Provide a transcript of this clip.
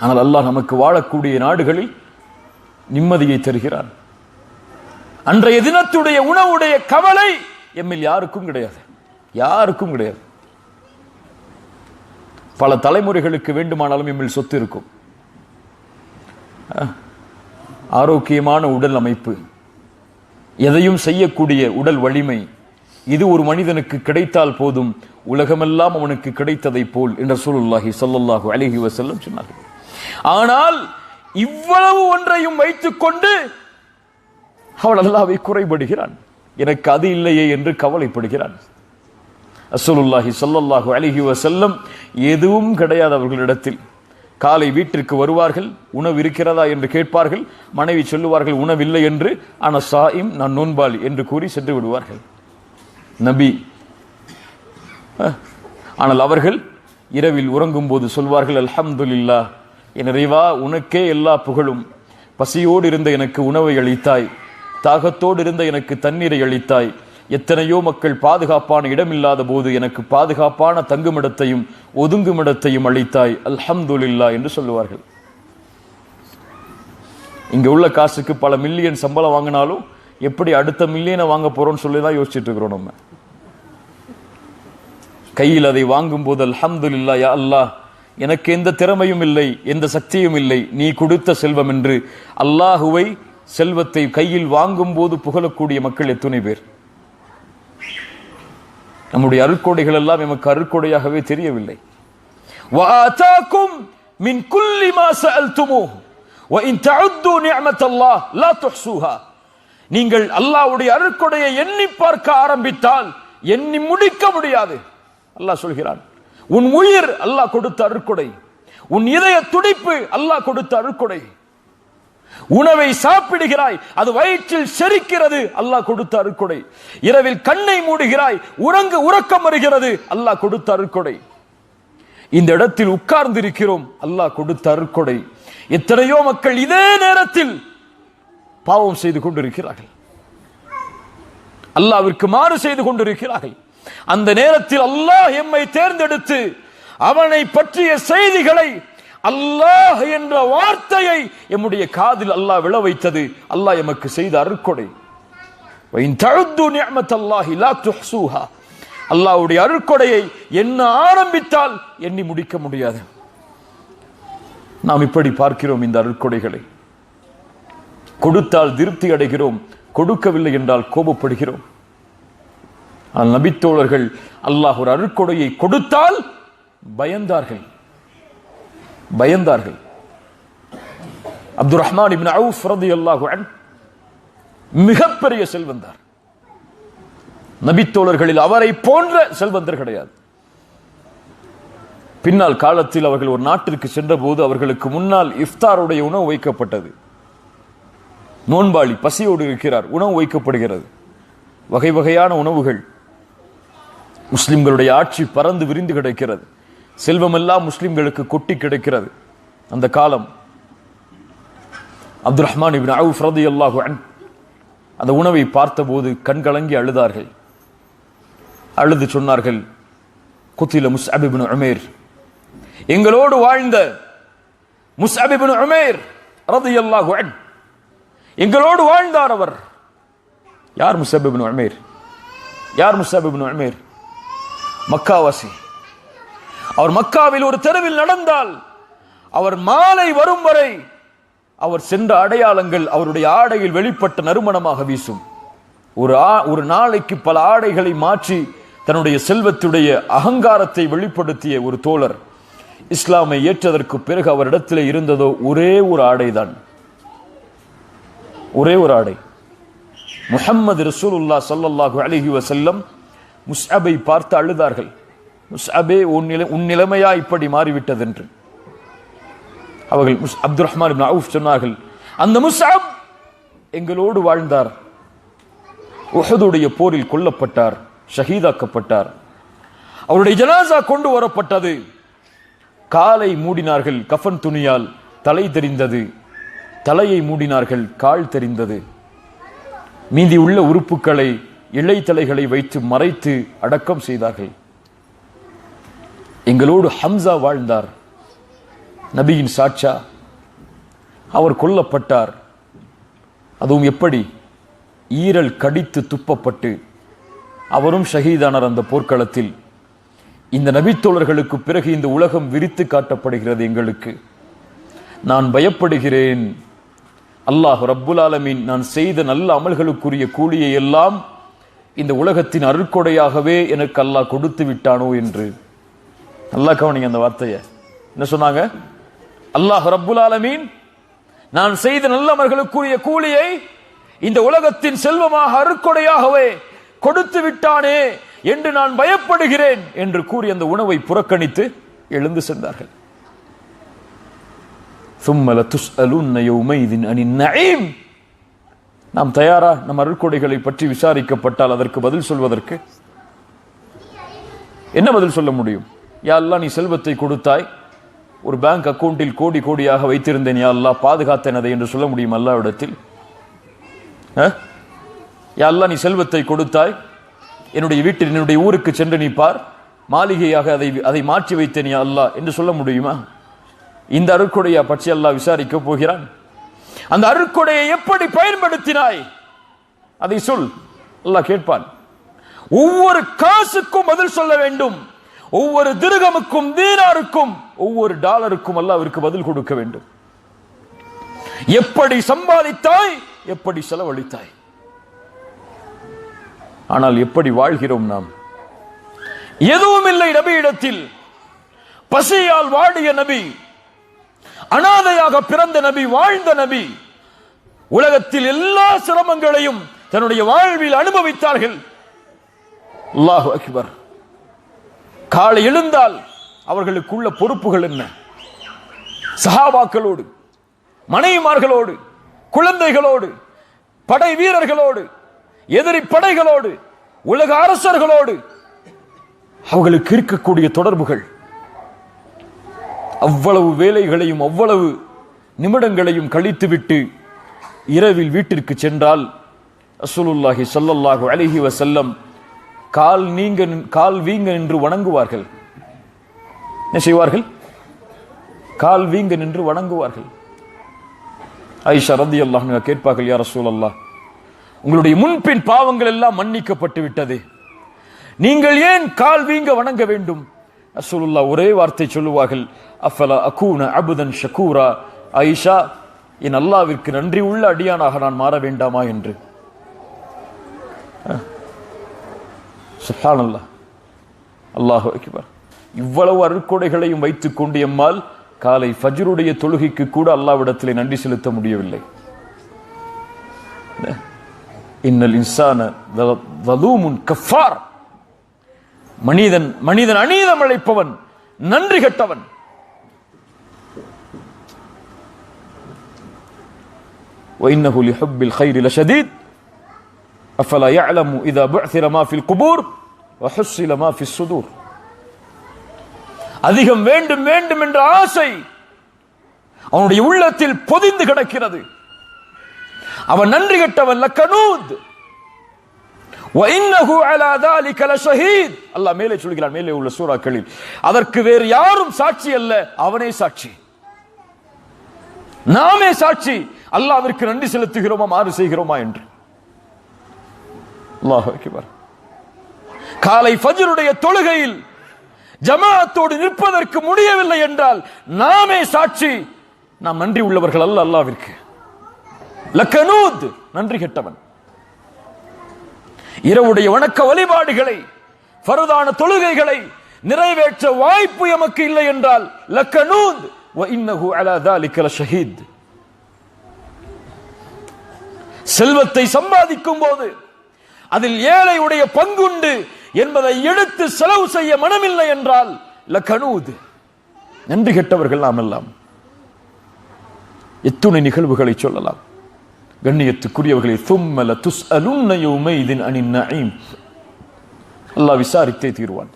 ஆனால் அல்லாஹ் நமக்கு வாழக்கூடிய நாடுகளில் நிம்மதியை தருகிறான். அன்றைய தினத்துடைய உணவுடைய கவலை எம்மில் யாருக்கும் கிடையாது. யாருக்கும் கிடையாது. பல தலைமுறைகளுக்கு வேண்டுமானாலும் எம்மில் சொத்து இருக்கும். ஆரோக்கியமான உடல் அமைப்பு எதையும் செய்யக்கூடிய உடல் வலிமை இது ஒரு மனிதனுக்கு கிடைத்தால் போதும் உலகமெல்லாம் அவனுக்கு கிடைத்ததைப் போல் என்ற சூழல்லாகி ஸல்லல்லாஹு அழகி வசல்லம் சொன்னார்கள். ஆனால் இவ்வளவு ஒன்றையும் வைத்துக்கொண்டு அவள் அல்லாவை குறைபடுகிறான். எனக்கு அது இல்லையே என்று கவலைப்படுகிறான். அசுலுல்லாஹி சொல்லல்லாஹு அழகி செல்லம் எதுவும் கிடையாது அவர்களிடத்தில். காலை வீட்டிற்கு வருவார்கள் உணவு இருக்கிறதா என்று கேட்பார்கள் மனைவி சொல்லுவார்கள் உணவில்லை என்று ஆனால் சாயிம் நான் நோன்பாள் என்று கூறி சென்று விடுவார்கள். நபி அஹ், ஆனால் அவர்கள் இரவில் உறங்கும் போது சொல்வார்கள் அல்ஹம்துல்லா நிறைவா இறைவா உனக்கே எல்லா புகழும். பசியோடு இருந்த எனக்கு உணவை அளித்தாய். தாகத்தோடு இருந்த எனக்கு தண்ணீரை அளித்தாய். எத்தனையோ மக்கள் பாதுகாப்பான இடமில்லாத போது எனக்கு பாதுகாப்பான தங்குமிடத்தையும் ஒதுங்குமிடத்தையும் அளித்தாய். அல்ஹம்துலில்லா என்று சொல்லுவார்கள். இங்க உள்ள காசுக்கு பல மில்லியன் சம்பளம் வாங்கினாலும் எப்படி அடுத்த மில்லியனை வாங்க போறோம்னு சொல்லி தான் யோசிச்சுட்டு இருக்கிறோம் நம்ம. கையில் அதை வாங்கும் போது யா அல்லாஹ் எனக்கு எந்த திறமையும் இல்லை எந்த சக்தியும் இல்லை நீ கொடுத்த செல்வம் என்று அல்லாஹுவை செல்வத்தை கையில் வாங்கும் போது புகழக்கூடிய மக்கள் எத்தனை பேர் நம்முடைய அருட்கொடைகள் எல்லாம் எமக்கு அருட்கொடையாகவே தெரியவில்லை وآتاكم من كل ما سألتموه وإن تعدوا نعمة الله لا تحصوها நீங்கள் அல்லாஹ்வுடைய அருட்கொடையை எண்ணி பார்க்க ஆரம்பித்தால் எண்ணி முடிக்க முடியாது அல்லாஹ் சொல்கிறான் உன் உயிர் அல்லாஹ் கொடுத்த அருக்குடை உன் இதய துடிப்பு அல்லாஹ் கொடுத்த அருக்குடை உணவை சாப்பிடுகிறாய் அது வயிற்றில் செரிக்கிறது அல்லாஹ் கொடுத்த அருக்குடை இரவில் கண்ணை மூடுகிறாய் உறங்கு உறக்கம் வருகிறது அல்லாஹ் கொடுத்த அருக்குடை இந்த இடத்தில் உட்கார்ந்திருக்கிறோம் அல்லாஹ் கொடுத்த அருக்குடை எத்தனையோ மக்கள் இதே நேரத்தில் பாவம் செய்து கொண்டிருக்கிறார்கள். அல்லாவிற்கு மாறு செய்து கொண்டிருக்கிறார்கள். அந்த நேரத்தில் அல்லாஹ் எம்மை தேர்ந்தெடுத்து அவனை பற்றிய செய்திகளை அல்லாஹ் என்ற வார்த்தையை எம்முடைய காதில் அல்லாஹ் விழ வைத்தது. அல்லாஹ் எமக்கு செய்த அருக்கொடை. அல்லாஹுடைய அருக்கொடையை என்ன ஆரம்பித்தால் எண்ணி முடிக்க முடியாது. நாம் இப்படி பார்க்கிறோம் இந்த அருட்கொடைகளை கொடுத்தால் திருப்தி அடைகிறோம். கொடுக்கவில்லை என்றால் கோபப்படுகிறோம். ஆனால் நபித்தோழர்கள் அல்லாஹ் ஒரு அருட்கொடையை கொடுத்தால் பயந்தார்கள். பயந்தார்கள். அப்துல் ரஹ்மான் இப்னு அவுஃப் ரலியல்லாஹு அன்ஹு மிகப்பெரிய செல்வந்தார். நபித்தோழர்களில் அவரை போன்ற செல்வந்தர் கிடையாது. பின்னால் காலத்தில் அவர்கள் ஒரு நாட்டிற்கு சென்றபோது அவர்களுக்கு முன்னால் இஃப்தாருடைய உணவு வைக்கப்பட்டது. நோன்பாளி பசியோடு இருக்கிறார் உணவு வைக்கப்படுகிறது. வகை வகையான உணவுகள் முஸ்லிம்களுடைய ஆட்சி பறந்து விரிந்து கிடக்கிறது. செல்வமெல்லாம் முஸ்லிம்களுக்கு கொட்டி கிடக்கிறது. அந்த காலம் அப்துல் ரஹ்மான் இபின் அவு ரலியல்லாஹு அல்லாஹு அந்த உணவை பார்த்தபோது கண்கலங்கி அழுதார்கள். அழுது சொன்னார்கள் குத்தில முஸ் இப்னு உமைர். எங்களோடு வாழ்ந்த முஸ் இப்னு உமைர் ரலியல்லாஹு எங்களோடு வாழ்ந்தார் அவர். யார் முஸ்அப் இப்னு யார் முஸ்அப் இப்னு மக்காவாசி. அவர் மக்காவில் ஒரு தெருவில் நடந்தால் அவர் மாலை வரும் வரை அவர் சென்ற அடையாளங்கள் அவருடைய ஆடையில் வெளிப்பட்ட நறுமணமாக வீசும். ஒரு ஆ- ஒரு நாளைக்கு பல ஆடைகளை மாற்றி தன்னுடைய செல்வத்துடைய அகங்காரத்தை வெளிப்படுத்திய ஒரு தோழர் இஸ்லாமை ஏற்றதற்கு பிறகு அவரிடத்தில் இருந்ததோ ஒரே ஒரு ஆடைதான். ஒரே ஒரு ஆடை. முஹம்மது ரசூலுல்லா சல்லாஹூ அலிஹி வசல்லம் முஸ்அபை பார்த்து அழுதார்கள். முஸ்அபே உன் நிலை உன் நிலைமையா இப்படி மாறிவிட்டதென்று. அவர்கள் முஸ் அப்துல் ரஹ்மான் இப்னு அவுஃப் சொன்னார்கள் அந்த முஸ்அப் எங்களோடு வாழ்ந்தார். உஹதுடைய போரில் கொல்லப்பட்டார் ஷஹீதாக்கப்பட்டார். அவருடைய ஜனாசா கொண்டு வரப்பட்டது. காலை மூடினார்கள் கஃன் துணியால் தலை தெரிந்தது. தலையை மூடினார்கள் கால் தெரிந்தது. மீதி உள்ள உறுப்புகளை இலை தலைகளை வைத்து மறைத்து அடக்கம் செய்தார்கள். எங்களோடு ஹம்சா வாழ்ந்தார். நபியின் சாட்சா. அவர் கொல்லப்பட்டார். அதுவும் எப்படி? ஈரல் கடித்து துப்பப்பட்டு அவரும் ஷஹீதானார் அந்த போர்க்களத்தில். இந்த நபித்தோழர்களுக்கு பிறகு இந்த உலகம் விரித்து காட்டப்படுகிறது எங்களுக்கு. நான் பயப்படுகிறேன். அல்லாஹ் ரப்புல் ஆலமின் நான் செய்த நல்ல அமல்களுக்குரிய கூலியை எல்லாம் இந்த உலகத்தின் அருட்கொடையாகவே எனக்கு அல்லாஹ் கொடுத்து விட்டானோ என்று நல்லா கவனிங்க அந்த வார்த்தையை என்ன சொன்னாங்க அல்லாஹ் ரப்புல் ஆலமீன் நான் செய்த நல்ல அமல்களுக்குரிய கூலியை இந்த உலகத்தின் செல்வமாக அருட்கொடையாகவே கொடுத்து விட்டானே என்று நான் பயப்படுகிறேன் என்று கூறி அந்த உணவை புறக்கணித்து எழுந்து சென்றார்கள் ثم لتسألن يومئذ عن النعيم நாம் தயாரா? நம் அருள்கொடைகளை பற்றி விசாரிக்கப்பட்டால் அதற்கு பதில் சொல்வதற்கு. என்ன பதில் சொல்ல முடியும்? யா நீ செல்வத்தை கொடுத்தாய். ஒரு பேங்க் அக்கவுண்டில் கோடி கோடியாக வைத்திருந்தேன். யா பாதுகாத்தேன் அதை என்று சொல்ல முடியும் அல்லாவிடத்தில் யாரெல்லாம் யா நீ செல்வத்தை கொடுத்தாய். என்னுடைய வீட்டில் என்னுடைய ஊருக்கு சென்று நீ பார். மாளிகையாக அதை அதை மாற்றி வைத்தேன் யா அல்லாஹ் என்று சொல்ல முடியுமா? இந்த அருட்கொடையா பற்றி அல்லா விசாரிக்கப் போகிறான். அந்த அருக்கொடையை எப்படி பயன்படுத்தினாய்? அதை சொல். அல்லாஹ் கேட்பான். ஒவ்வொரு காசுக்கும் பதில் சொல்ல வேண்டும். ஒவ்வொரு திருகமுக்கும் தீனாருக்கும் ஒவ்வொரு டாலருக்கும் அல்லாஹ்விற்கு பதில் கொடுக்க வேண்டும். எப்படி சம்பாதித்தாய் எப்படி செலவழித்தாய். ஆனால் எப்படி வாழ்கிறோம் நாம்? எதுவும் இல்லை நபியிடத்தில். பசியால் வாடிய நபி அனாதையாக பிறந்த நபி வாழ்ந்த நபி. உலகத்தில் எல்லா சிரமங்களையும் தன்னுடைய வாழ்வில் அனுபவித்தார்கள். அல்லாஹு அக்பர். காலை எழுந்தால் அவர்களுக்குள்ள பொறுப்புகள் என்ன? சஹாபாக்களோடு மனைவிமார்களோடு குழந்தைகளோடு படை வீரர்களோடு எதிரி படைகளோடு உலக அரசர்களோடு அவர்களுக்கு இருக்கக்கூடிய தொடர்புகள் அவ்வளவு வேலைகளையும் அவ்வளவு நிமிடங்களையும் கழித்துவிட்டு இரவில் வீட்டிற்கு சென்றால் அசுலுல்லாஹி சல்லல்லாஹு அலைஹி வசல்லம் கால் நீங்க நின்- கால் வீங்க நின்று வணங்குவார்கள். என்ன செய்வார்கள்? கால் வீங்க நின்று வணங்குவார்கள். ஐஷா ரதி அல்லாஹ் கேட்பார்கள் யார் ரசூலல்லாஹ் உங்களுடைய முன்பின் பாவங்கள் எல்லாம் மன்னிக்கப்பட்டு விட்டது நீங்கள் ஏன் கால் வீங்க வணங்க வேண்டும்? ரசூலுல்லாஹ் ஒரே வார்த்தை சொல்லுவார்கள் அஃபலா அகூன அபுதன் ஷக்கூரா ஐஷா என் அல்லாவிற்கு நன்றி உள்ள அடியானாக நான் மாற வேண்டாமா? என்று. சுஹானல்லா அல்லாஹ் அக்பர். இவ்வளவு அருட்கொடைகளையும் வைத்துக் கொண்டு எம்மால் காலை ஃபஜ்ருடைய தொழுகைக்கு கூட அல்லாவிடத்தில் நன்றி செலுத்த முடியவில்லை. இன்னல் இன்சான வலூமுன் கஃபார். மனிதன் மனிதன் அநீதம் அழைப்பவன் நன்றி கெட்டவன் وإنه لحب الخير لشديد أفلا يعلم إذا بعثر ما في القبور وحصل ما في الصدور அதிகம் வேண்டும் வேண்டும் என்ற ஆசை அவனுடைய உள்ளத்தில் பொதிந்து கிடக்கிறது அவன் நன்றி கெட்டவன் லக்கனூத் அல்லாஹ் மேலே சொல்கிறான் மேலே உள்ள சூறாக்களில். அதற்கு வேறு யாரும் சாட்சி அல்ல அவனே சாட்சி. நாமே சாட்சி. அல்லாவிற்கு நன்றி செலுத்துகிறோமா மாறு செய்கிறோமா என்று. காலை ஃபஜருடைய தொழுகையில் ஜமாஅத்தோடு நிற்பதற்கு முடியவில்லை என்றால் நாமே சாட்சி. நாம் நன்றி உள்ளவர்கள் அல்ல அல்லாவிற்கு லக்கனூத் நன்றி கெட்டவன். இரவுடைய வணக்க வழிபாடுகளை பருதான தொழுகைகளை நிறைவேற்ற வாய்ப்பு எமக்கு இல்லை என்றால் லக்கனூந்த் இன்னஹு அலா தாலிக்கல ஷஹீத். செல்வத்தை சம்பாதிக்கும் போது அதில் ஏழையுடைய பங்குண்டு என்பதை எடுத்து செலவு செய்ய மனமில்லை என்றால் லக்கனூத். நன்றி கெட்டவர்கள் நாம் எல்லாம் எத்துணை நிகழ்வுகளை சொல்லலாம். கண்ணியத்துக்குரியவர்களை தும்மல துஸ் அலுன்ன யௌமைதின் அனின் நஈம் அல்லாஹ் விசாரித்தே தீர்வான்